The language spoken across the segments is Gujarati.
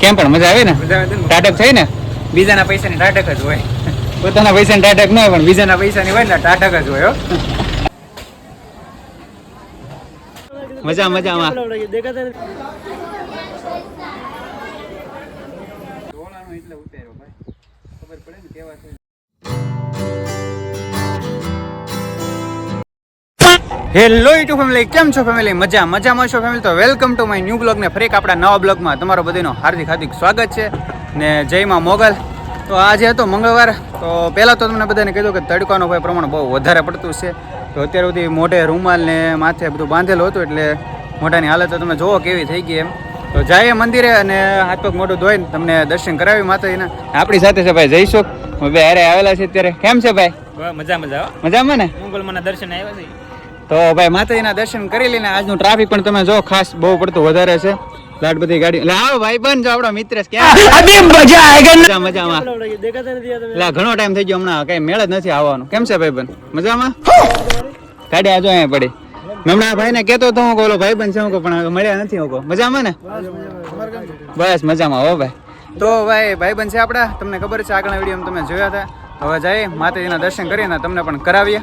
કેમ પણ મજા આવે ને? ટાટક થઈ ને? બીજાના પૈસાની ટાટક જ હોય. પોતાના પૈસા ટાટક ન હોય પણ બીજાના પૈસાની હોય ને ટાટક જ હોય મજા મજામાં હેલો યુટ્યુબ ફેમિલી કેમ છો ફેમિલી મજા મજામાં છો ફેમિલી તો welcome to my new blog ને ફરી એક આપણા નવા બ્લોગમાં તમારો બધાનો હાર્દિક હાર્દિક સ્વાગત છે. ને જયમાં મોગલ. તો આજે હતો મંગળવાર. તો પહેલાં તો તમને બધાને કીધું કે તડકાનો ભાઈ પ્રમાણ બહુ વધારે પડતું છે. તો અત્યાર સુધી મોઢે રૂમાલ ને માથે બધું બાંધેલું હતું એટલે મોઢાની હાલત તો તમે જુઓ કેવી થઈ ગઈ એમ. તો જઈએ મંદિરે અને હાથ પગ મોઢું ધોઈને તમને દર્શન કરાવી માતાજીના. આપણી સાથે છે ભાઈ જઈશું બે હારે આવેલા છે અત્યારે. કેમ છે ભાઈ? મજા મજા મજામાં ને? મંગલમાં દર્શન આવ્યા છે. તો ભાઈ માતાજીના દર્શન કરી લઈને આજનું ટ્રાફિક પણ તમે જો ખાસ બહુ પડતું વધારે છે. લાટ બધી ગાડી લાવો ભાઈ બન જો આપણો મિત્ર ક્યાં? મજા મજામાં. લા ઘણો ટાઈમ થઈ ગયો હમણાં કઈ મેળ જ નથી આવવાનું. કેમ છે ભાઈ બન? મજામાં? ગાડી આજો અહીંયા પડી. હમણાં ભાઈ ભાઈને કેતો તો હું કોલો ભાઈ બન છે હું પણ મળ્યા નથી હું મજામાં ને? બસ મજામાં હો ભાઈ. તો ભાઈ ભાઈ બન છે આપણા તમને ખબર છે આગળના વીડિયો તમે જોયા હતા. હવે જઈએ માતાજીના દર્શન કરીને તમને પણ કરાવીએ.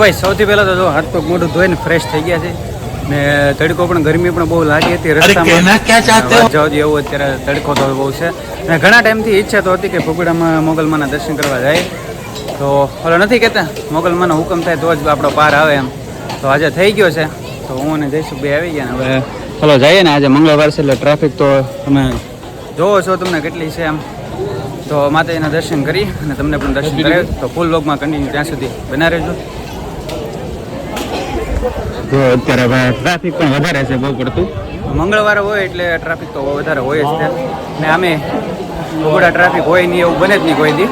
ભાઈ સૌથી પહેલા તો જો હાથ પગ મોઢું ધોઈને ફ્રેશ થઈ ગયા છે. ને તડકો પણ ગરમી પણ બહુ લાગી હતી રસ્તામાં. જાવ એવું અત્યારે તડકો તો બહુ છે. અને ઘણા ટાઈમથી ઈચ્છા તો હતી કે ફુગડામાં મોગલમાના દર્શન કરવા જાય. તો ઓલો નથી કહેતા મોગલમાનો હુકમ થાય તો જ આપણો પાર આવે એમ. તો આજે થઈ ગયો છે. તો હું અને જયસુખ બે આવી ગયા ને હવે ચલો જઈએ ને આજે મંગળવાર છે એટલે ટ્રાફિક તો તમે જોવો છો તમને કેટલી છે એમ. તો માતાજીના દર્શન કરી અને તમને પણ દર્શન કરાવ્યું. તો ફૂલ લોગમાં કન્ટિન્યુ ત્યાં સુધી. બના રહેજો. તો અત્યારે ટ્રાફિક પણ વધારે છે બહુ પડતું. મંગળવાર હોય એટલે ટ્રાફિક તો વધારે હોય જ છે ને આમે બગોડા ટ્રાફિક હોય નહીં એવું બને જ નહીં કોઈ દી.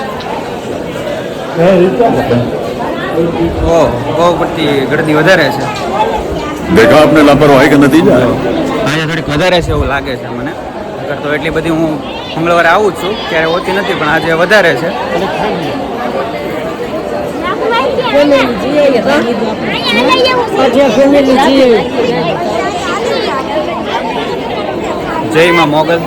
બહુ પડતી ગળદી વધારે છે. દેખા આપને લાપરવાહી કે નથી જાય? થોડીક વધારે છે એવું લાગે છે મને. તો એટલી બધી હું મંગળવારે આવું જ છું ત્યારે હોતી નથી પણ આજે વધારે છે. જય માં મોગલ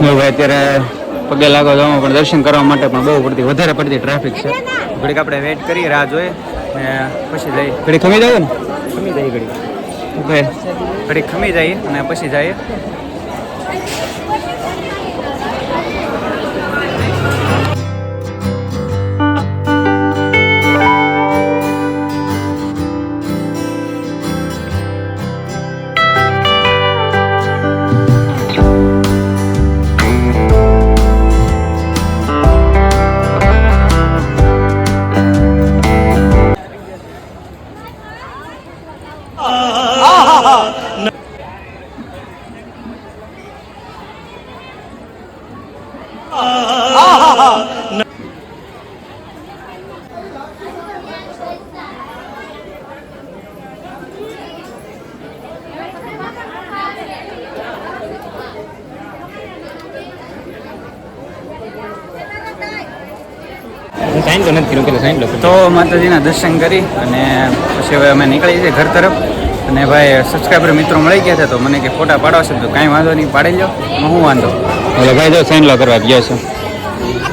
ભાઈ અત્યારે પગે લાગો જવામાં પણ દર્શન કરવા માટે પણ બહુ પડતી વધારે પડતી ટ્રાફિક છે. ઘડીક આપણે વેઇટ કરીએ રાહ જોઈએ ને પછી જઈએ. ઘડી ખમી જાવ ને. ખમી જાય ઘડી. ઘડી. ખમી જાય અને પછી જઈએ સાઈન તો નથી કર્યું પેલા સાઈન લો તો માતાજીના દર્શન કરી અને પછી હવે અમે નીકળી છીએ ઘર તરફ. અને ભાઈ સબસ્ક્રાઈબર મિત્રો મળી ગયા છે તો મને કે ફોટા પાડવા છે તો કાંઈ વાંધો નહીં પાડી લો હું વાંધો? એટલે ભાઈ જો સાઈન લો કરવા ગયો છો.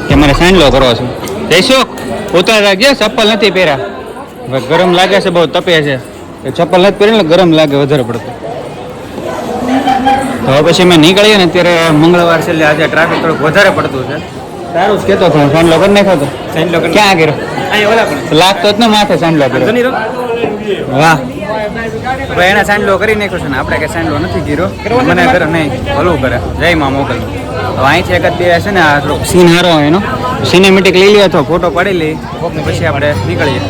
કે મને સાઈન લો કરવા છું? જઈશો ઉતારા ગયા? ચપ્પલ નથી પહેર્યા. ગરમ લાગે છે બહુ તપે છે. ચપ્પલ નથી પહેરેને ને ગરમ લાગે વધારે પડતું. તો હવે પછી અમે નીકળીએ ને ત્યારે મંગળવાર છે એટલે આજે ટ્રાફિક થોડુંક વધારે પડતું છે. સારું જ કહેતો હતો સાઈન લો કરી નાખ્યો તો. સાઈન ક્યાં કર્યો? લાગતો જ ને માથે સાંડલો કર્યો. વાહ. ભાઈ એના સાંડલો કરી નાખ્યો છે ને આપણે કે સાંડલો નથી ગીરો મને કરે નહીં ભલું કરે. જય માં મોકલ હવે અહીંથી એક જ બે છે ને આ સીન હારો એનો. સિનેમેટિક લઈ લે તો ફોટો પાડી લઈ. પછી આપણે નીકળીએ.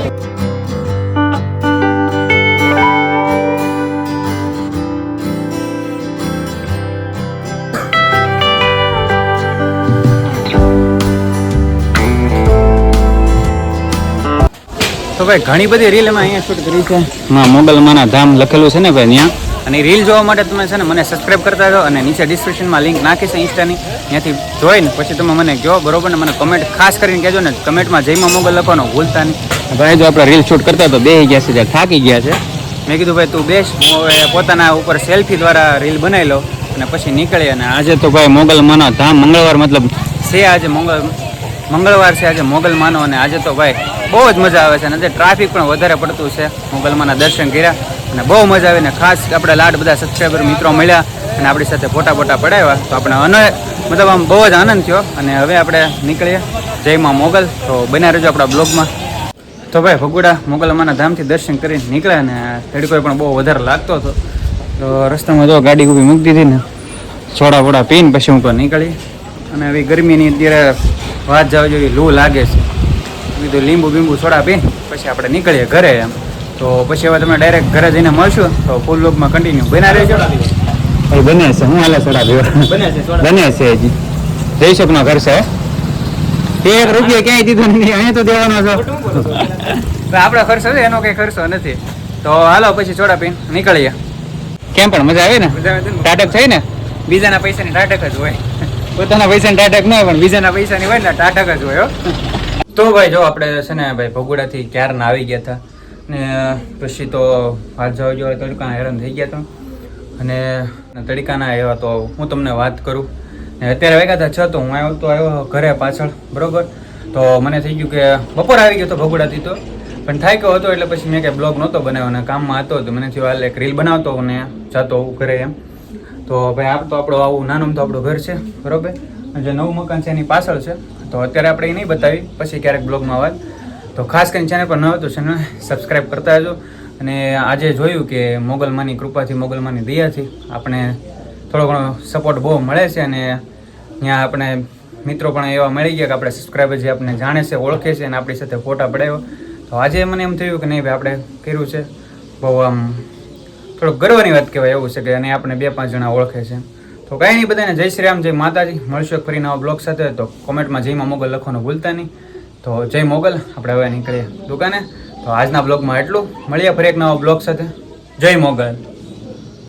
તો ભાઈ ઘણી બધી રીલ અમે અહીંયા શૂટ કરી છે. માં મોગલમાના ધામ લખેલું છે ને ભાઈ ત્યાં? અને રીલ જોવા માટે તમે છે ને મને સબસ્ક્રાઇબ કરતા જાઓ અને નીચે ડિસ્ક્રિપ્શનમાં લિંક નાખી છે ઇન્સ્ટાની ત્યાંથી જોઈને પછી તમે મને કહો બરોબર ને મને કમેન્ટ ખાસ કરીને કહેજો ને કમેન્ટમાં જયમાં મોગલ લખવાનો ભૂલતા નહીં. ભાઈ જો આપણે રીલ શૂટ કરતા તો બેહી ગયા છે થાકી ગયા છે. મેં કીધું ભાઈ તું બેસ. હવે પોતાના ઉપર સેલ્ફી દ્વારા રીલ બનાવી લો અને પછી નીકળી અને આજે આજે તો ભાઈ મોગલ માનો ધામ મંગળવાર મતલબ છે આજે મંગળ મંગળવાર છે આજે મોગલ માનો અને આજે તો ભાઈ બહુ જ મજા આવે છે અને આજે ટ્રાફિક પણ વધારે પડતું છે. મોગલમાના દર્શન કર્યા અને બહુ મજા આવી ને ખાસ આપણે લાડ બધા સબસ્ક્રાઈબર મિત્રો મળ્યા અને આપણી સાથે ફોટા ફોટા પડાવ્યા તો આપણે અને મતલબ આમ બહુ જ આનંદ થયો અને હવે આપણે નીકળીએ જયમાં મોગલ. તો બન્યા રહેજો આપણા બ્લોગમાં. તો ભાઈ ભગુડા મોગલમાના ધામથી દર્શન કરીને નીકળ્યા ને તડકો પણ બહુ વધારે લાગતો હતો. તો રસ્તામાં જો ગાડી ઊભી મૂકી દીધી ને સોડા વોડા પીને પછી હું તો નીકળી. અને હવે ગરમીની અત્યારે વાત જવા જોઈએ લૂ લાગે છે. કીધું લીંબુ બીંબુ સોડા પીને પછી આપણે નીકળીએ ઘરે એમ. તો પછી હવે તમે ડાયરેક્ટ ઘરે જઈને મળશું તો ફૂલ લોકમાં કન્ટિન્યુ બના રહેજો. ભાઈ બને છે હું હાલે સોડા પીવા? બને છે જઈ શકનો ઘર છે. એક રૂપિયા ક્યાંય દીધો નથી અહીંયા તો દેવાનો છો. તો આપણો ખર્ચો છે એનો કંઈ ખર્ચો નથી. તો હાલો પછી સોડા પીને નીકળીએ. કેમ પણ મજા આવે ને? ટાટક થઈ ને? બીજાના પૈસાની ટાટક જ હોય. પોતાના પૈસા ટાટક નહીં પણ બીજાના પૈસાની હોય ને ટાટક જ હોય તો ભાઈ જો આપણે છે ને ભાઈ ભગોડાથી ક્યારના આવી ગયા હતા. ને, પછી તો હાથ જવા જો તડકા હેરાન થઈ ગયા હતા. અને તડકાના આવ્યા તો હું તમને વાત કરું. ને અત્યારે વાગ્યા હતા છ, તો હું આવ્યો તો આવ્યો ઘરે પાછળ, બરોબર? તો મને થઈ ગયું કે બપોર આવી ગયો તો ભગોડાથી તો. પણ થાય કે હતો એટલે પછી મેં કંઈ બ્લોગ નહોતો બનાવ્યો અને કામમાં હતો તો મને થયું હાલ એક રીલ બનાવતો અને જતો ઘરે એમ. તો ભાઈ આપ તો આપણો આવું નાનું તો આપણું ઘર છે, બરોબર? જે નવું મકાન છે એની પાછળ છે. તો અત્યારે આપણે એ નહીં બતાવી, પછી ક્યારેક બ્લોગમાં વાત. તો ખાસ કરીને ચેનલ પર ન હોય તો ચેનલ સબસ્ક્રાઈબ કરતા રહેજો. અને આજે જોયું કે મોગલમાની કૃપાથી, મોગલમાની દયાથી આપણે થોડો ઘણો સપોર્ટ બહુ મળે છે અને ત્યાં આપણે મિત્રો પણ એવા મળી ગયા કે આપણે સબસ્ક્રાઈબર જે આપણે જાણે છે, ઓળખે છે અને આપણી સાથે ફોટા પડાવ્યો. તો આજે મને એમ થયું કે નહીં ભાઈ, આપણે કર્યું છે. બહુ આમ થોડુંક ગર્વની વાત કહેવાય, એવું છે કે અને આપણે બે પાંચ જણા ઓળખે છે. તો કાંઈ નહીં, બધાને જય શ્રી રામ, જય માતાજી. મળશું ફરી નવા બ્લોગ સાથે. તો કોમેન્ટમાં જયમાં મોગલ લખવાનું ભૂલતા નહીં. તો જય મોગલ, આપણે હવે નીકળીએ દુકાને. તો આજના બ્લોગમાં એટલું. મળીએ ફરી એક નવા બ્લોગ સાથે. જય મોગલ.